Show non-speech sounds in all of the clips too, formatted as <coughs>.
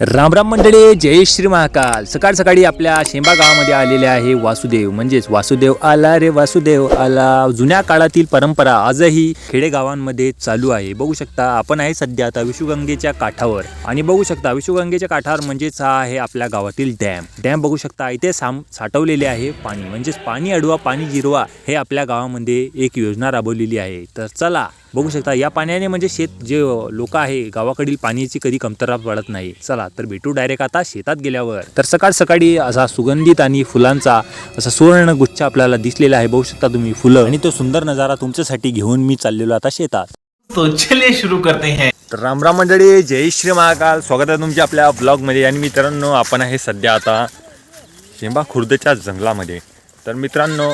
राम राम मंडळी जय श्री महाकाल. सकाळ सकाळी आपल्या शेंबा गावामध्ये आलेले आहे वासुदेव. म्हणजेच वासुदेव आला रे वासुदेव आला. जुन्या काळातील परंपरा आजही खेडेगावांमध्ये चालू आहे. बघू शकता आपण आहे सध्या आता विषुगंगेच्या काठावर. आणि बघू शकता विषुगंगेच्या काठावर म्हणजेच हा आहे आपल्या गावातील डॅम. डॅम बघू शकता इथे साम साठवलेले आहे पाणी. म्हणजेच पाणी अडवा पाणी जिरवा हे आपल्या गावामध्ये एक योजना राबवलेली आहे. तर चला बघू शकता या पाण्याने म्हणजे शेत जे लोक आहे गावाकडील पाण्याची कधी कमतरता पडत नाही. चला तर भेटू डायरेक्ट आता शेतात गेल्यावर. तर सकाळ सकाळी असा सुगंधित आणि फुलांचा असा सुवर्ण गुच्छ आपल्याला दिसलेला आहे. बघू शकता तुम्ही फुलं. आणि तो सुंदर नजारा तुमच्यासाठी घेऊन मी चाललेलो आता शेतात. तो चलिए शुरू करते हैं. तर रामराम मंडळी जय श्री महाकाल. स्वागत आहे तुमच्या आपल्या ब्लॉगमध्ये आणि मित्रांनो आपण आहे सध्या आता शेंबा खुर्दच्या जंगलामध्ये. तर मित्रांनो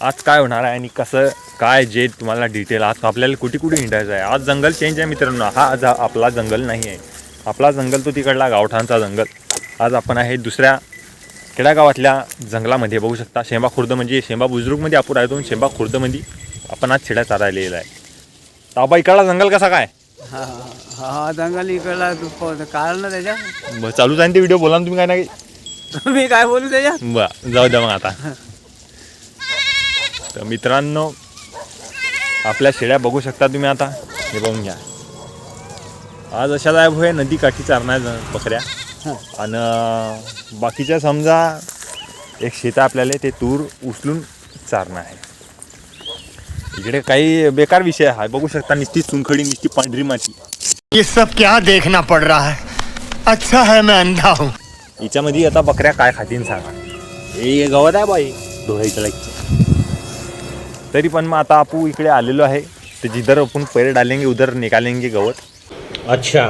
आज काय होणार आहे आणि कसं काय जे तुम्हाला डिटेल आज आपल्याला कुठे कुठे हिंडायचं आहे? आज जंगल चेंज आहे मित्रांनो. हा आज आपला जंगल नाही आहे. आपला जंगल तो तिकडला गावठाणचा जंगल. आज आपण आहे दुसऱ्या खेड्यागावातल्या जंगलामध्ये. बघू शकता शेंबा खुर्द म्हणजे शेंबा बुजुर्गमध्ये आपण राहतो शेंबा खुर्दमध्ये आपण आज छेड्या चारायलेला आहे. ताबा इकडला जंगल कसा काय? हा हा हा दंगल इकडला काढ ना त्याच्या चालू जाईन ते व्हिडिओ बोला ना तुम्ही काय नाही मी काय बोलू त्याच्या बरं जाऊ द्या मग आता. <laughs> तर मित्रांनो आपल्या शेळ्या बघू शकता तुम्ही आता. हे बघून घ्या. आज अशा आहे भोय नदी काठी चारणार बकऱ्या. आणि बाकीच्या समजा एक शेत आपल्याला ते तूर उचलून चारणं आहे. इकडे काही बेकार विषय आहे. बघू शकता निस्ती चुनखडी निस्ती पांढरी माती. ये सब क्या देखना पड़ रहा है? अच्छा है मैं अंधा हूँ। याच्यामध्ये आता बकऱ्या काय खातीन सांगा. हे गवत आहे बाई. धुळायचं लाईकचं. तरी पण मग आता आपू इकडे आलेलो आहे. तर जिधर अपन पैर डालेंगे उधर निकालेंगे गवत. अच्छा.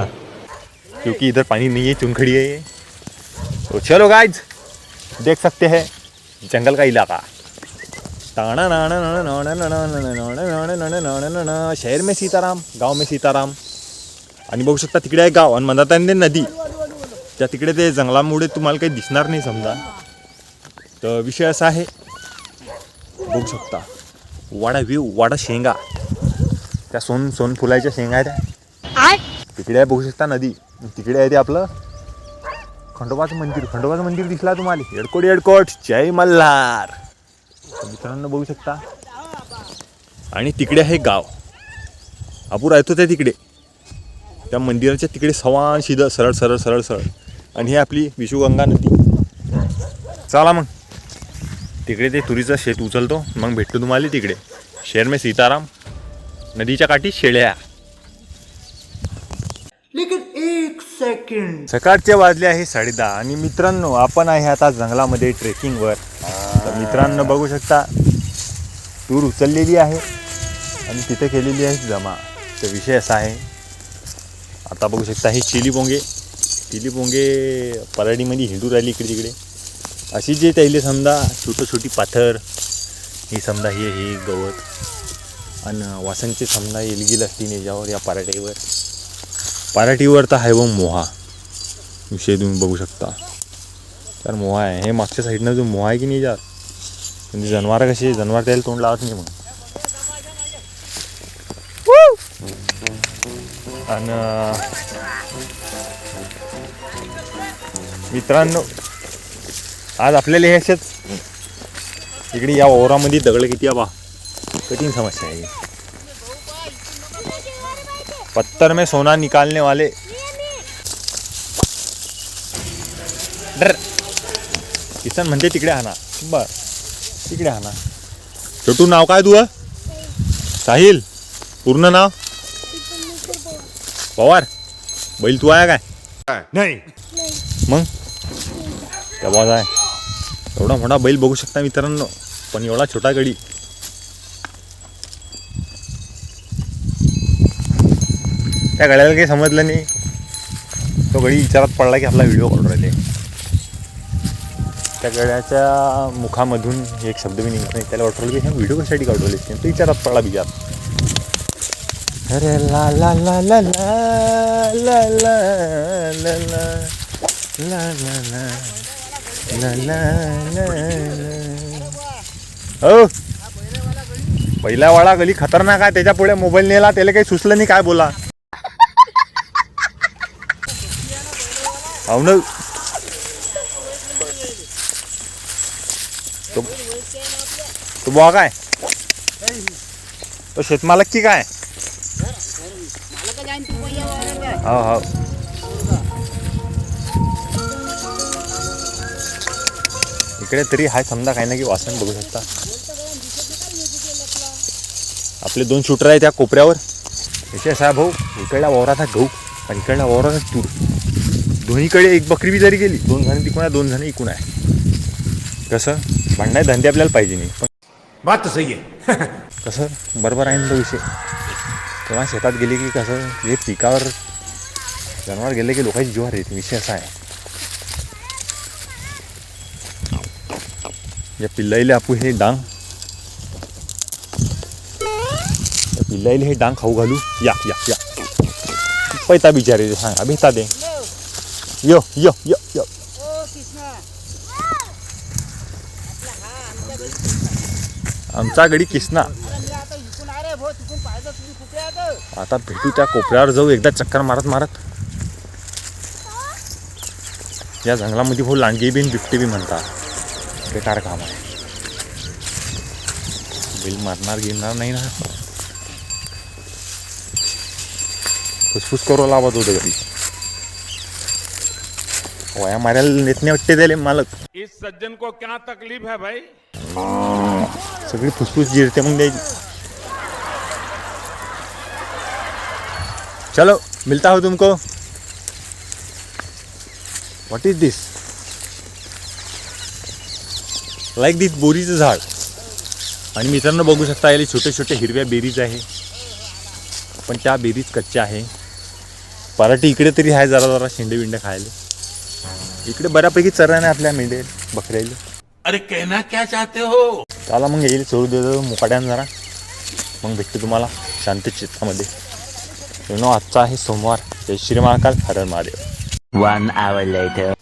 क्योंकि इधर पानी नहीं है चुनखड़ी है ये. तो चलो गाइज देख सकते हैं जंगल का इलाका. शहर में सीताराम गाव में सीताराम आणि बघू शकता तिकडे आहे गाव आणि म्हणतात आहे ते नदी त्या तिकडे ते जंगलामुळे तुम्हाला काही दिसणार नाही समजा तर विषय असा आहे बघू शकता वाडा व्ह्यू वाडा शेंगा. त्या सोन सोन फुलाच्या शेंगा आहेत त्या. तिकडे आहे बघू शकता नदी. तिकडे आहे ते आपलं खंडोबाचं मंदिर. खंडोबाचं मंदिर दिसला तुम्हाला. येडकोट येडकोट जय मल्हार. तर मित्रांनो बघू शकता. आणि तिकडे आहे गाव. आपण राहतो त्या तिकडे. त्या मंदिराच्या तिकडे सवान शिद सरळ सरळ सरळ सरळ. आणि ही आपली विषुगंगा नदी. चला मग. तिकडे ते तुरीचं शेत उचलतो मग भेटतो तुम्हाला तिकडे. शहर में सीताराम नदीच्या काठी शेळ्या. सकाळचे वाजले आहे साडेदहा आणि मित्रांनो आपण आहे आता जंगलामध्ये ट्रेकिंगवर. तर मित्रांनो बघू शकता तूर उचललेली आहे आणि तिथे केलेली आहे जमा. तर विषय असा आहे आता बघू शकता हे चिली पोंगे. चिली पोंगे पराडीमध्ये हिंडू राहिली इकडे तिकडे अशी जे त्याले समजा छोटं छोटी पाथर ही समजा हे हे गवत. आणि वासनचे समजा एलगील असतील याच्यावर या पराठीवर. पराठीवर तर आहे व मोहा. विषय तुम्ही बघू शकता. तर मोहा आहे. हे मागच्या साईडनं जो मोहा आहे की नाही जात म्हणजे जनावरं कशी जनावर त्याला तोंड लावत नाही मग आणि मित्रांनो आज आपल्याला हे असेच इकडे या ओरामध्ये दगड किती आहे बा? कठीण समस्या आहे. पत्थर में सोना निकालने वाले. डर. किसन म्हणते तिकडे हाना. बर. तिकडे हाना. छोटू नाव काय तू साहिल. पूर्ण नाव? पवार. बैल तू आहे काय? नहीं. मग? त्या बॉज आहे. एवढा मोठा बैल बघू शकता मित्रांनो पण एवढा छोटा गडी त्या गळ्याला काही समजलं नाही तो गडी विचारात पडला की आपला व्हिडिओ काढून राहिले त्या गड्याच्या मुखामधून एक शब्द मी निघत नाही त्याला वाटलं की हे व्हिडिओ कशासाठी काढवले तो विचारात पडला बिचार अरे ला ला ला ला ला ला ला ला ला ला ला ला ला ला ला हो. पहिला वाडा गली खतरनाक आहे त्याच्या पुढे मोबाईल नेला त्याला काही सुचलं नाही काय बोला. हो ना. तो तो बुवा काय? तो शेतमालक की काय? हो हो. इकडे तरी हाय समजा काही ना की वासन बघू शकता. आपले दोन शूटर आहे त्या कोपऱ्यावर. याचे साहेब भाऊ इकडल्या वावरात आहे गहू आणि इकडल्या वावरात आहे तूर. दोन्हीकडे एक बकरी बी जरी गेली दोन जण तिकून आहे दोन जण इकून आहे. कसं? भांडाय धंदे आपल्याला पाहिजे नाही. पण बात तो सही है <laughs> कसं? बरोबर आहे ना तो विषय. तेव्हा शेतात गेले की कसं? जे पिकावर जनावर गेले की लोकांची जीवावर येते. विषय असा आहे. या पिल्लाईले आपू हे डांग या पिल्लाईले हे डांग खाऊ घालू या या या पैता बिचारे सांगा भेटा दे यो यो यो यो आमचा गडी किसना आता भेटू त्या कोपऱ्यावर जाऊ एकदा चक्कर मारत मारत या जंगलामध्ये हो लांडगी बीन बिबटे बी म्हणतात बेकार काम आहे. बिल मारणार गिरणार नाही ना. फुसफुस करू लावत होतं घरी. वया मारायला नेत नाही वाटते त्याले मालक. इस सज्जन को क्या तकलीफ है भाई? सगळी फुसफुस जिरते मग द्यायची. चलो मिलता हो तुमको. What is this like this बोरीचं झाड. आणि मित्रांनो बघू शकता याला छोटे छोटे हिरव्या बेरीज आहे. पण त्या बेरीज कच्च्या आहे. पराठी इकडे तरी आहे जरा जरा शेंडे बिंडे खायला. इकडे बऱ्यापैकी चराने आपल्या मेंढे बकऱ्याले. अरे कहना क्या चाहते हो? चला मग येईल चोरू देतो मुकाड्यान जरा. मग भेटते तुम्हाला शांत चित्तामध्ये नो आजचा आहे सोमवार. जय श्री महाकाल हरण महादेव. One hour later.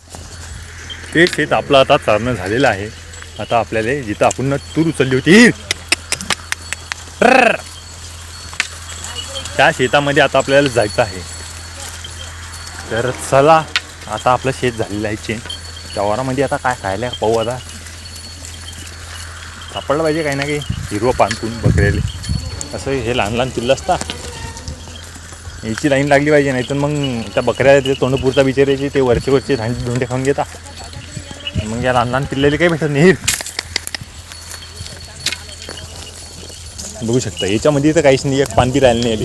ते शेत आपलं आता चारणं झालेलं आहे. आता आपल्याला जिथं आपण तूर उचलली होती. त्या शेतामध्ये आता आपल्याला जायचं आहे. तर चला आता आपलं शेत झालेलं आहे चेंज त्या आता काय खायला पाहू आता. सापडलं पाहिजे काही ना काही. हिरवं पानपून बकरेले असं हे लहान लहान पिल्लं असतात. याची लाईन लागली पाहिजे नाही तर मग त्या बकऱ्या ते तोंडपूरचा बिचारायची ते वरचे वरचे धांडे धोंडे खाऊन घेता या लहान पिल्लेली पिल्लेले काही भेटत नाही. बघू शकता याच्यामध्ये तर काहीच नाही एक पानपी राहिली नाही आली.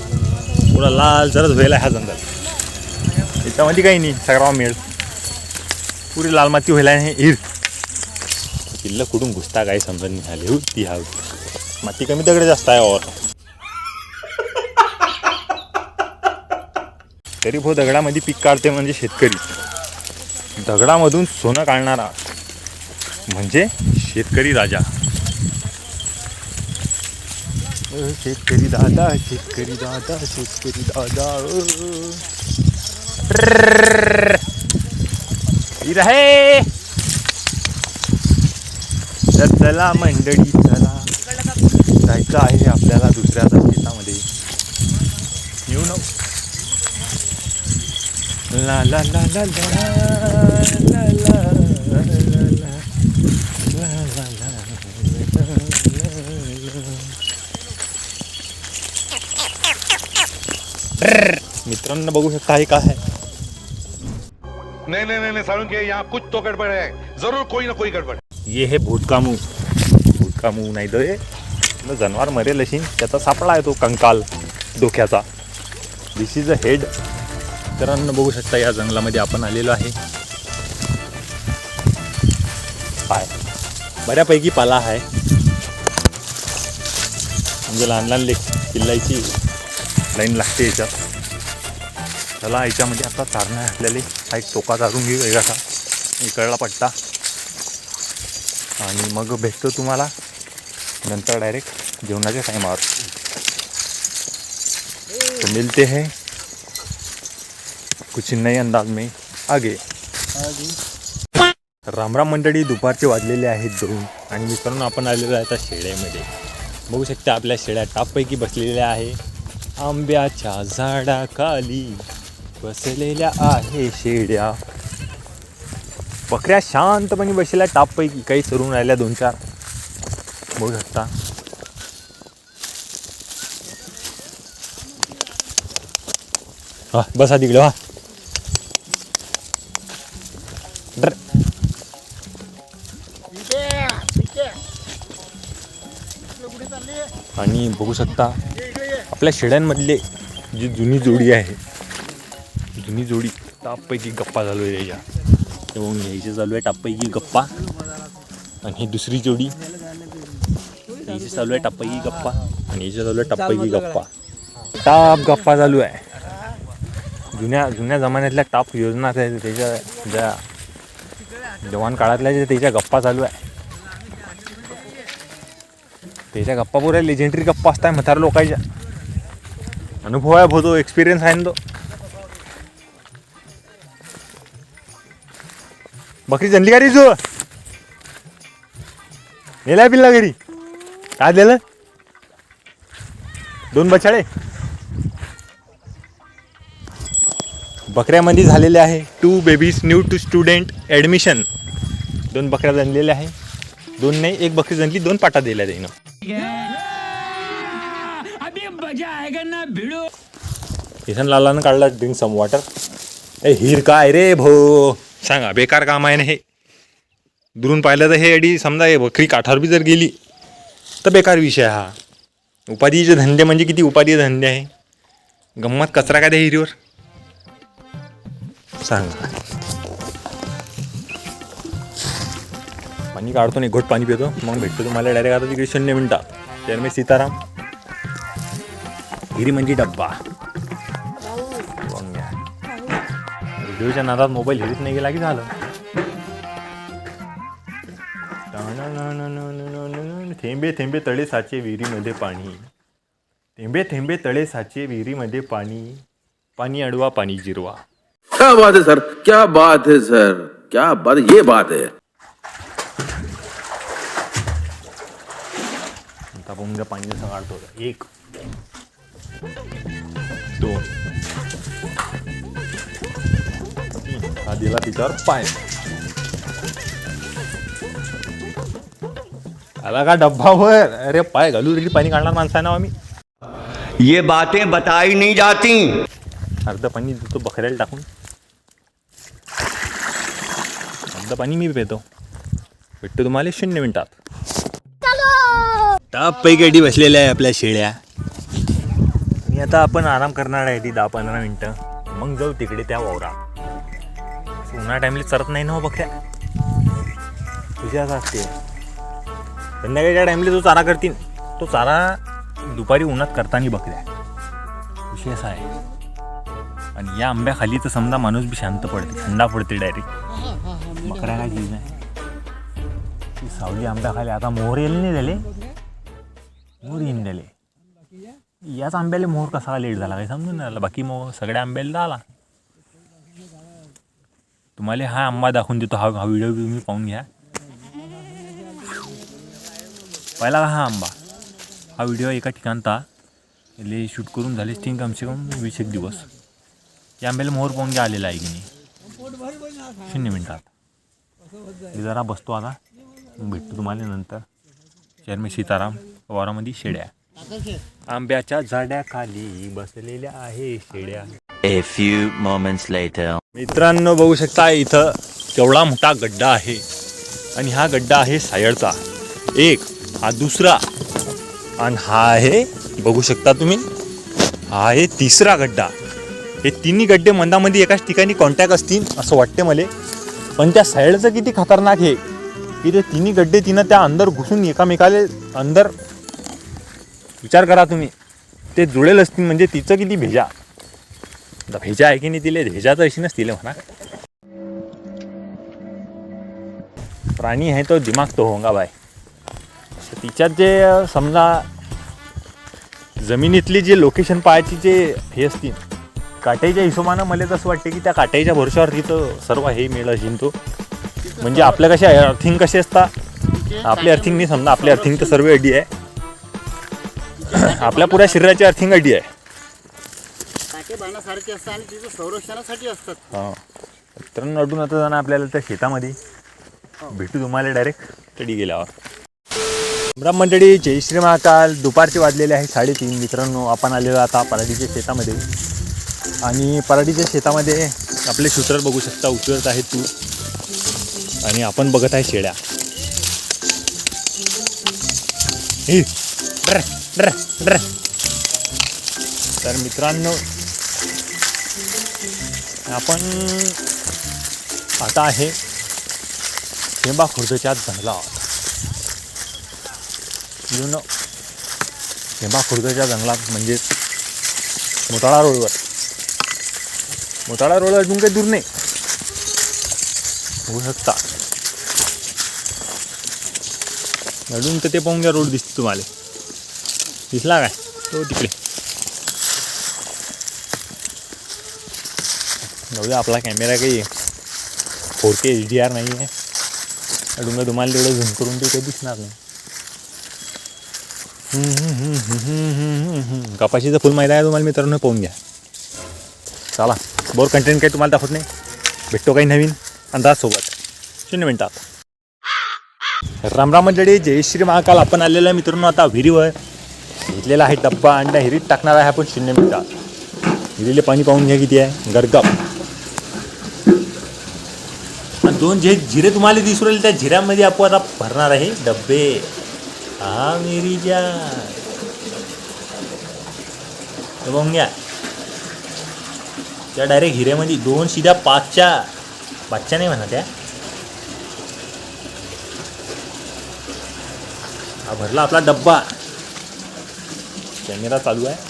पुरा लाल जराच व्हायला हा जंगल. याच्यामध्ये काही नाही सगळा मिळेल पुरी लाल माती व्हायला आहे हिर. पिल्लं कुठून घुसता काही समजत नाही हो ती हा माती कमी दगड जास्त आहे और. तरी भाऊ दगडामध्ये पीक काढते म्हणजे शेतकरी. दगडामधून सोनं काढणारा. म्हणजे शेतकरी राजा शेतकरी दादा शेतकरी दादा शेतकरी दादा रे तर चला मंडळी चला जायचं आहे आपल्याला दुसऱ्या शेतामध्ये येऊ नो ला ला ला ला ला ला ला मित्रांनो बघू शकता हे काय आहे. नहीं नहीं नहीं नहीं सारुण के यहाँ कुछ तो गड़बड़ है जरूर कोई ना कोई गड़बड़. ये हे भूतकामू. भूतकामू नाही न जनावर मरेल अशी त्याचा सापळा आहे तो कंकाल डोक्याचा. दिस इज अ हेड मित्रांनो बघू शकता या जंगलामध्ये आपण आलेलो आहे. बऱ्यापैकी पाला आहे. म्हणजे लहान लहान लेक किल्लायची लाईन लागते याच्यात. चला याच्यामध्ये आता चारणं आहे आपल्याला हा एक टोका चारून घेऊ वेगळा इकडला पट्टा. आणि मग भेटतो तुम्हाला नंतर डायरेक्ट जेवणाच्या टायमावर तो मिलते हैं. कुछ नए अंदाज में आगे. रामराम मंडळी दुपारचे वाजलेले आहेत दोन. आणि मित्रांनो आपण आलेलो आहे आता शेळ्यामध्ये. बघू शकता आपल्या शेळ्या टापपैकी बसलेल्या आहे. आंब्याच्या झाडाखाली बसलेल्या आहे शेड्या बकऱ्या शांतपणे बसलेल्या टापपैकी काही सरून राहिल्या दोन चार. बघू शकता. हां बसा तिकडे वा तुम्ही बघू शकता आपल्या शेड्यांमधले जी जुनी जोडी आहे जुनी जोडी टापपैकी गप्पा चालू आहे याच्या मग घ्यायचे चालू आहे टापपैकी गप्पा. आणि ही दुसरी जोडी. याची चालू आहे टापपैकी गप्पा. आणि याची चालू आहे टापपैकी गप्पा. टाप गप्पा चालू आहे. जुन्या जुन्या जमान्यातल्या टाप योजना त्याच्या ज्या जवान काळातल्या ज्या त्याच्या गप्पा चालू आहे. त्याच्या गप्पा पुऱ्या लेजेंडरी गप्पा असताय म्हातार लोकांच्या. अनुभव आहे भो तो एक्सपिरियन्स आहे ना तो. बकरी जनली का रे जो नेला पिल्ला घरी. काय दिलं दोन बछाडे. बकऱ्यामध्ये झालेले आहे two babies new two student admission दोन बकऱ्या जनलेल्या आहे. दोन नाही एक बकरी जनली दोन पाटा दिल्या त्यानं किसन लालानं काढला ड्रिंक सम वॉटर ए हिर काय रे भो? सांगा बेकार काम आहे ना हे? दुरून पाहिलं तर हे अडी समजा हे बकरी काठावर बी जर गेली तर बेकार विषय हा. उपाधीचे धंदे म्हणजे किती उपाधी धंदे आहे? गंमत कचरा काय त्या हिरीवर? सांगा. पाणी काढतो नाही घोट पाणी पितो. मग भेटतो तुम्हाला डायरेक्ट आता तिकडे शून्य मिनटात तर मी सीताराम हिरी म्हणजे डब्बा व्हिडिओच्या नादात मोबाईल हिरीत नाही गेला की झालं? थेंबे थेंबे तळे साचे विहिरीमध्ये पाणी थेंबे थेंबे तळे साचे विहिरीमध्ये पाणी पाणी अडवा पाणी जिरवा क्या बात है सर क्या बात है सर क्या बात ये बात है उद्या पाणी काढतो एक दोन. हा दिला तिच्यावर पाय. आला का डब्बावर? अरे पाय घालू तरी पाणी काढणार माणसानं आम्ही. ये बातें बताई नहीं जाती। अर्ध पाणी देतो बकऱ्याला टाकून. अर्ध पाणी मी पितो. भेटतो तुम्हाला शून्य मिनिटात. टाप पैकी बसलेल्या आहे आपल्या शेळ्या. आणि आता आपण आराम करणार आहे ती दहा पंधरा मिनटं. मग जाऊ तिकडे त्या वावरात. उन्हा टाइमला चरत नाही ना हो बकऱ्या. तुझ्या असं असते. संध्याकाळच्या टाइमला जो चारा करतील तो चारा दुपारी उन्हात करताना बकऱ्या. विषय असा आहे. आणि या आंब्याखाली तर समजा माणूस बी शांत पडते. थंडा पडते डायरेक्ट बकऱ्या काय चीज नाही. ती सावली आंब्याखाली आता मोहर येईल नाही झाले. मोर येईन याच आंब्याला मोहर कसा लेट झाला काही समजून नाही आला बाकी मोहर सगळ्या आंब्याला झाला. तुम्हाला हा आंबा दाखवून देतो. हा हा व्हिडिओ तुम्ही पाहून घ्या. पहिला हा आंबा. हा व्हिडिओ एका ठिकाणता. ले शूट करून झाले तीन कमसे कम वीस एक दिवस. या आंब्याला मोहर पाहून घ्या आलेला आहे की नाही. शून्य मिनटात. जरा बसतो आता. भेटतो तुम्हाला नंतर. चेअरमॅन सीताराम. वारामध्ये शेड्या आंब्याच्या झाड्याखाली बसलेल्या आहे शेड्या A few moments later. मित्रांनो बघू शकता इथं केवढा मोठा गड्डा आहे. आणि हा गड्डा आहे सायडचा एक हा दुसरा. आणि हा आहे बघू शकता तुम्ही हा आहे तिसरा गड्डा. हे तिन्ही गड्डे मंदामध्ये एकाच ठिकाणी कॉन्टॅक्ट असतील असं वाटते मला. पण त्या साईडचं किती खतरनाक आहे. की ते तिन्ही गड्डे तिनं त्या अंदर घुसून एकामेकाले अंदर विचार करा तुम्ही. ते जुळेल असतील म्हणजे तिचं किती भेजा. आता भेजा आहे की नाही तिले? भेजा तर अशी नसतील हो म्हणा. प्राणी आहे तो दिमाग तो होंगा बाय. तिच्यात जे समजा जमिनीतली जे लोकेशन पाहायची जे हे असतील काट्याच्या हिशोबानं मला तसं वाटते की त्या काट्याच्या भरोशावर तिथं सर्व हे मिळेल असेल तो. म्हणजे आपल्या कशा अर्थिंग कसे असतात आपले अर्थिंग नाही समजा आपले अर्थिंग तर सर्व अड्डी आहे. <coughs> आपल्या पुऱ्या शरीराची अर्थिंग अड्डी आहे. काटे बाणासारखे असतात आणि तिचं संरक्षणासाठी असतात. हां. तर नडून आता जाणं आपल्याला त्या शेतामध्ये. भेटू तुम्हाला डायरेक्ट तडी गेल्यावर. राम मंडळी जय श्री महाकाल. दुपारचे वाजलेले आहे साडेतीन. मित्रांनो आपण आलेलो आता पराठीच्या शेतामध्ये. आणि पराठीच्या शेतामध्ये आपले शूटर बघू शकता उतरत आहे तू. आणि आपण बघत आहे शेळ्या हि, ड्र, ड्र. तर मित्रांनो आपण आता आहे थेंबा खुर्दच्या जंगलात. यु नो थेंबा खुर्दच्या जंगलात म्हणजेच मोताळा रोडवर. मोताळा रोडवर अजून काही दूर नाही. होऊ शकता. अजून तर ते पाहून घ्या रोड दिसतो तुम्हाला. दिसला काय? तो तिकडे. जाऊ आपला कॅमेरा काही four K H D R नाही आहे. अजून तुम्हाला तेवढं झूम करून ते काही दिसणार नाही. कपाशीचं फुल माहीत आहे तुम्हाला मित्रांनो पाहून घ्या. चला बोर कंटेंट काही तुम्हाला दाखवत नाही. भेटतो काही नवीन अंदाजसोबत. शून्य मिनटात. राम राम मंडळी जय श्री महाकाल. आपण आलेलं आहे मित्रांनो आता विहिरीवर. घेतलेला आहे डब्बा आणि त्या हिरीत टाकणार आहे आपण शून्य मिनिटात हिरीले पाणी पाहून घ्या किती आहे. गरगप. आणि दोन जे जिरे तुम्हाला दिसू राहिले त्या जिऱ्यामध्ये आपण आता भरणार आहे डब्बे. हा मेरी पाहून घ्या. त्या डायरेक्ट हिऱ्यामध्ये दोन शिद्या पाचच्या. पाचच्या नाही म्हणा त्या. हा भरला आपला डब्बा. कॅमेरा चालू आहे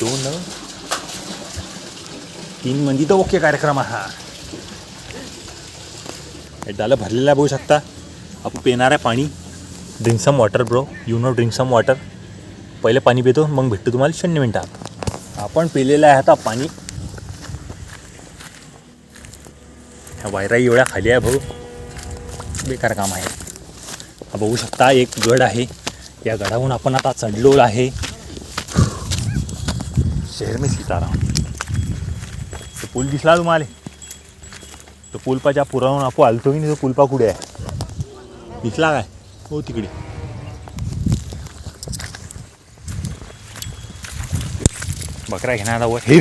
दोन तीन म्हणजे तर ओके कार्यक्रम हा हे डालं भरलेलं आहे बघू शकता आपण पिणार आहे पाणी drink some water bro you know drink some water पहिले पाणी पितो मग भेटतो तुम्हाला शून्य मिनटात. आपण पिलेलं आहे आता पाणी. ह्या वायरा एवढ्या खाली आहे भाऊ. बेकार काम आहे. बघू शकता एक गड आहे. या गडाहून आपण आता चढलो आहे. शहर में सीताराम. तो पूल दिसला तुम्हाला? तो पुलपाच्या पुरावून आपण आलतो की नाही? तो पुलपा कुठे आहे? दिसला काय? हो तिकडे. बकरा घेणार आता वर हे.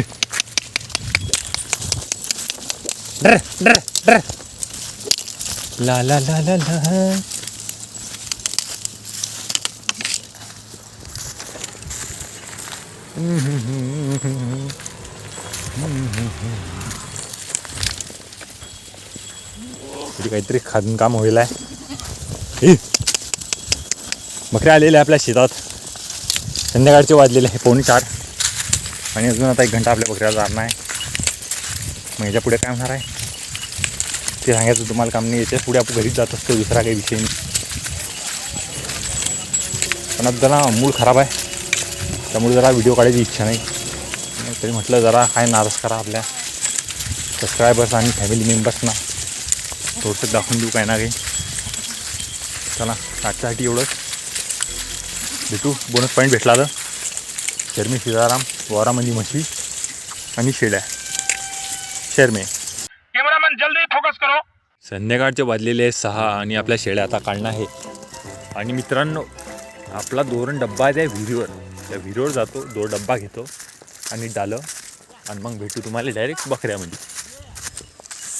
डर डर डर. ला ला ला ला ला. तरी काहीतरी खादून काम होईल आहे. बकऱ्या आलेल्या आपल्या शेतात. संध्याकाळचे वाजलेले आहे पावणे चार. आणि अजून आता एक घंटा आपल्या बकऱ्याला जाणार आहे. मग याच्यापुढे काय होणार आहे? ते सांगायचं तुम्हाला काम नाही याच्यापुढे आपण घरीच जात असतो दुसरा काही विषय नाही. पण आता ना मूळ खराब आहे. त्यामुळे जरा व्हिडिओ काढायची इच्छा नाही. तरी म्हटलं जरा काय नाराज करा आपल्या. सबस्क्रायबर्स आणि फॅमिली मेंबर्सना थोडंसं दाखवून देऊ काय ना काही. चला आजच्यासाठी एवढंच. भेटू. बोनस पॉईंट भेटला तर. शर्मी सीताराम वारामंदी म्हशी आणि शेड्या. शर्मे. कैमरामैन जल्दी फोकस करो. संध्याकाळचे वाजलेले सहा आणि आपल्या शेळ्या आता काढणं आहे आणि मित्रांनो आपला दोरण डब्बा आहे त्या विहिरीवर. त्या विहिरीवर जातो दोन डब्बा घेतो आणि डालं. आणि मग भेटू तुम्हाला डायरेक्ट बकऱ्यामध्ये.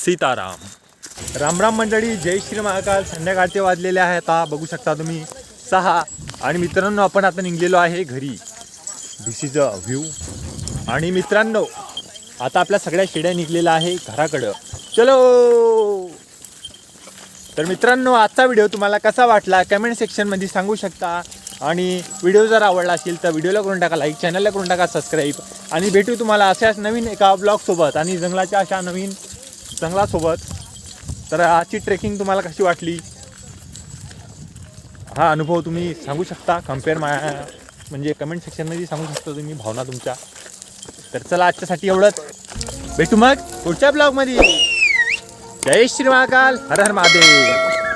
सीताराम. रामराम मंडळी जय श्री महाकाल. संध्याकाळचे वाजलेले आहे आता बघू शकता तुम्ही. सहा. आणि मित्रांनो आपण आता निघलेलो आहे घरी. दिस इज अ व्ह्यू आणि मित्रांनो आता आपल्या सगळ्या शेड्या निघलेल्या आहे घराकडं. चलो! तर मित्रांनो आजचा व्हिडिओ तुम्हाला कसा वाटला कमेंट सेक्शनमध्ये सांगू शकता. आणि व्हिडिओ जर आवडला असेल तर व्हिडिओला करून टाका लाईक चॅनलला करून टाका सबस्क्राईब आणि भेटू तुम्हाला अशाच नवीन एका ब्लॉगसोबत आणि जंगलाच्या अशा नवीन जंगलासोबत. तर आजची ट्रेकिंग तुम्हाला कशी वाटली? हा अनुभव तुम्ही सांगू शकता. कंपेअर मा म्हणजे कमेंट सेक्शनमध्ये सांगू शकता तुम्ही भावना तुमच्या. तर चला आजच्यासाठी एवढंच. भेटू मग पुढच्या ब्लॉगमध्ये जय श्री महाकाल हर हर महादेव